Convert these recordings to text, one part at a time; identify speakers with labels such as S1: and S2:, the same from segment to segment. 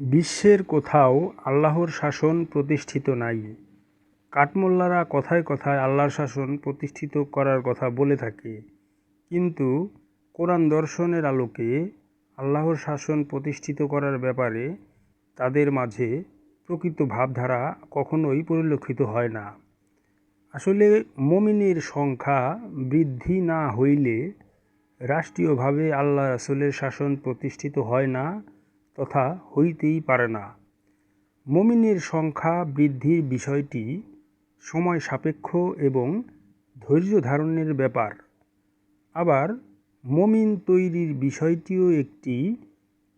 S1: বিশ্বের কোথাও আল্লাহর শাসন প্রতিষ্ঠিত নাই। কাঠমোল্লারা কথায় কথায় আল্লাহর শাসন প্রতিষ্ঠিত করার কথা বলে থাকে। কিন্তু কোরআন দর্শনের আলোকে আল্লাহর শাসন প্রতিষ্ঠিত করার ব্যাপারে তাদের মাঝে প্রকৃত ভাবধারা কখনোই পরিলক্ষিত হয় না। আসলে মমিনের সংখ্যা বৃদ্ধি না হইলে রাষ্ট্রীয়ভাবে আল্লাহ রাসুলের শাসন প্রতিষ্ঠিত হয় না তথা হইতেই পারে না। মমিনের সংখ্যা বৃদ্ধির বিষয়টি সময় সাপেক্ষ এবং ধৈর্য ধারণের ব্যাপার। আবার মমিন তৈরির বিষয়টিও একটি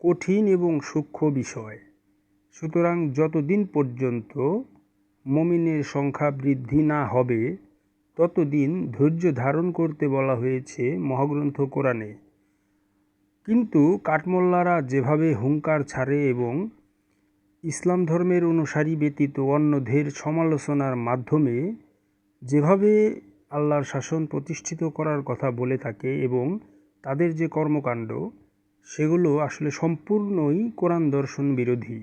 S1: কঠিন এবং সূক্ষ্ম বিষয়। সুতরাং যতদিন পর্যন্ত মমিনের সংখ্যা বৃদ্ধি না হবে, ততদিন ধৈর্য ধারণ করতে বলা হয়েছে মহাগ্রন্থ কোরআনে। কিন্তু কাঠমোল্লারা যেভাবে হুঙ্কার ছাড়ে এবং ইসলাম ধর্মের অনুসারী ব্যতীত অন্যদের সমালোচনার মাধ্যমে যেভাবে আল্লাহর শাসন প্রতিষ্ঠিত করার কথা বলে থাকে এবং তাদের যে কর্মকাণ্ড, সেগুলো আসলে সম্পূর্ণই কোরআন দর্শন বিরোধী।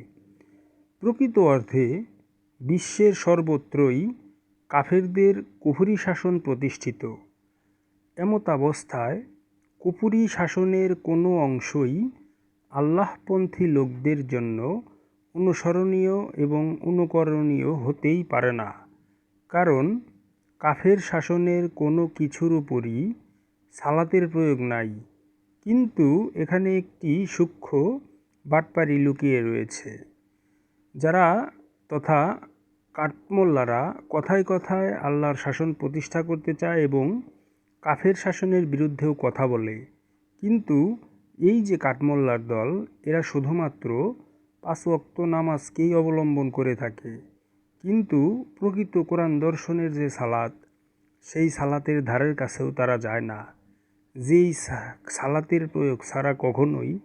S1: প্রকৃত অর্থে বিশ্বের সর্বত্রই কাফেরদের কুফুরি শাসন প্রতিষ্ঠিত। এমতাবস্থায় কুপুরি শাসনের কোনো অংশই আল্লাহপন্থী লোকদের জন্য অনুসরণীয় এবং অনুকরণীয় হতেই পারে না। কারণ কাফের শাসনের কোনো কিছুর উপরই সালাতের প্রয়োগ নাই। কিন্তু এখানে একটি সূক্ষ্ম বাটপারি লুকিয়ে রয়েছে। যারা তথা কাঠমোল্লারা কথায় কথায় আল্লাহর শাসন প্রতিষ্ঠা করতে চায় এবং কাফের শাসনের বিরুদ্ধেও কথা বলে। কিন্তু এই যে কাঠমোল্লার দল, এরা শুধুমাত্র পাঁচ ওয়াক্ত নামাজকেই অবলম্বন করে থাকে। কিন্তু প্রকৃত কোরআন দর্শনের যে সালাত, সেই সালাতের ধারের কাছেও তারা যায় না। যেই সালাতের প্রয়োগ ছাড়া কখনোই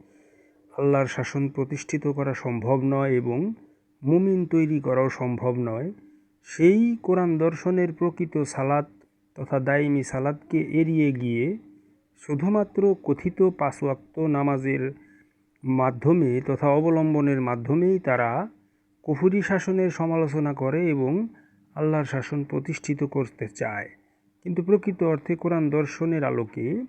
S1: আল্লাহর শাসন প্রতিষ্ঠিত করা সম্ভব নয় এবং মুমিন তৈরি করাও সম্ভব নয়। সেই কোরআন দর্শনের প্রকৃত সালাত তথা দাইমি সালাদকে এড়িয়ে গিয়ে শুধুমাত্র কথিত পাঁচওয়াক্ত নামাজের মাধ্যমে তথা অবলম্বনের মাধ্যমেই তারা কুফুরি শাসনের সমালোচনা করে এবং আল্লাহর শাসন প্রতিষ্ঠিত করতে চায়। কিন্তু প্রকৃত অর্থে কোরআন দর্শনের আলোকে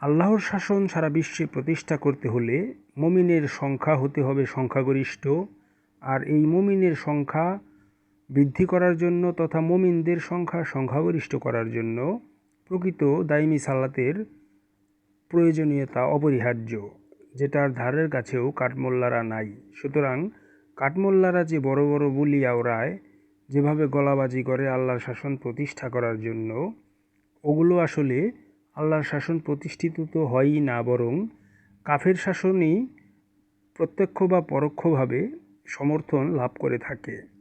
S1: আল্লাহর শাসন সারা বিশ্বে প্রতিষ্ঠা করতে হলে মমিনের সংখ্যা হতে হবে সংখ্যাগরিষ্ঠ। আর এই মমিনের সংখ্যা বৃদ্ধি করার জন্য তথা মোমিনদের সংখ্যা সংখ্যাগরিষ্ঠ করার জন্য প্রকৃত দাইমি সালাতের প্রয়োজনীয়তা অপরিহার্য, যেটার ধারের কাছেও কাঠমোল্লারা নাই। সুতরাং কাঠমোল্লারা যে বড় বড় বুলি আওড়ায়, যেভাবে গলাবাজি করে আল্লাহর শাসন প্রতিষ্ঠা করার জন্য, ওগুলো আসলে আল্লাহর শাসন প্রতিষ্ঠিত তো হয়ই না, বরং কাফের শাসনই প্রত্যক্ষ বা পরোক্ষভাবে সমর্থন লাভ করে থাকে।